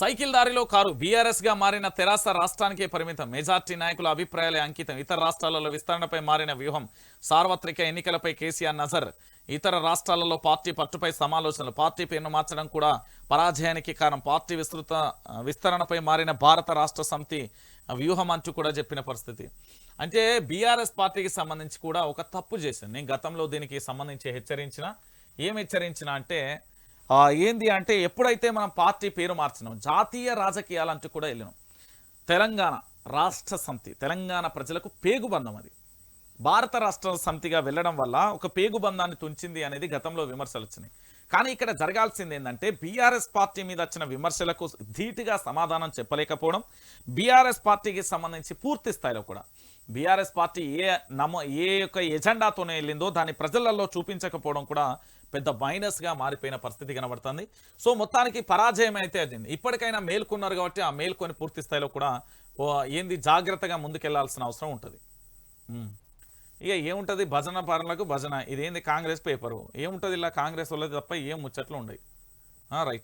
Cycle దారిలో car బీఆర్ఎస్గా మారిన తెరాస రాష్ట్రానికే పరిమితం. మెజార్టీ నాయకుల అభిప్రాయాలే అంకితం. ఇతర రాష్ట్రాలలో విస్తరణపై మారిన వ్యూహం సార్వత్రిక ఎన్నికలపై కేసీఆర్ నజర్. ఇతర రాష్ట్రాలలో పార్టీ పట్టుపై సమాలోచనలు. పార్టీ పేరును మార్చడం కూడా పరాజయానికి కారణం. పార్టీ విస్తృత విస్తరణపై మారిన భారత రాష్ట్ర సమితి వ్యూహం అంటూ కూడా చెప్పిన పరిస్థితి. అంటే బీఆర్ఎస్ పార్టీకి సంబంధించి కూడా ఒక తప్పు చేసింది. నేను గతంలో దీనికి సంబంధించి హెచ్చరించిన ఏం హెచ్చరించిన అంటే ఏంది అంటే ఎప్పుడైతే మనం పార్టీ పేరు మార్చినాం జాతీయ రాజకీయాలంటూ కూడా వెళ్ళినాం. తెలంగాణ రాష్ట్ర సమితి తెలంగాణ ప్రజలకు పేగుబంధం అది. భారత రాష్ట్ర సమితిగా వెళ్ళడం వల్ల ఒక పేగుబంధాన్ని తుంచింది అనేది గతంలో విమర్శలు వచ్చినాయి. కానీ ఇక్కడ జరగాల్సింది ఏంటంటే బీఆర్ఎస్ పార్టీ మీద వచ్చిన విమర్శలకు ధీటుగా సమాధానం చెప్పలేకపోవడం బీఆర్ఎస్ పార్టీకి సంబంధించి పూర్తి స్థాయిలో కూడా. బీఆర్ఎస్ పార్టీ ఏ నమ ఏ యొక్క ఎజెండాతోనే వెళ్ళిందో దాన్ని ప్రజలలో చూపించకపోవడం కూడా పెద్ద మైనస్గా మారిపోయిన పరిస్థితి కనబడుతుంది. సో మొత్తానికి పరాజయం అయితే అయింది ఇప్పటికైనా మేల్కొన్నారు కాబట్టి ఆ మేల్కొని పూర్తి స్థాయిలో కూడా ఓ ఏంది జాగ్రత్తగా ముందుకెళ్ళాల్సిన అవసరం ఉంటుంది. ఇక ఏముంటుంది? భజన పరులకు భజన. ఇదేంది కాంగ్రెస్ పేపరు? ఏముంటుంది ఇలా కాంగ్రెస్ వాళ్ళది తప్ప ఏం ముచ్చట్లు ఉండవు రైట్.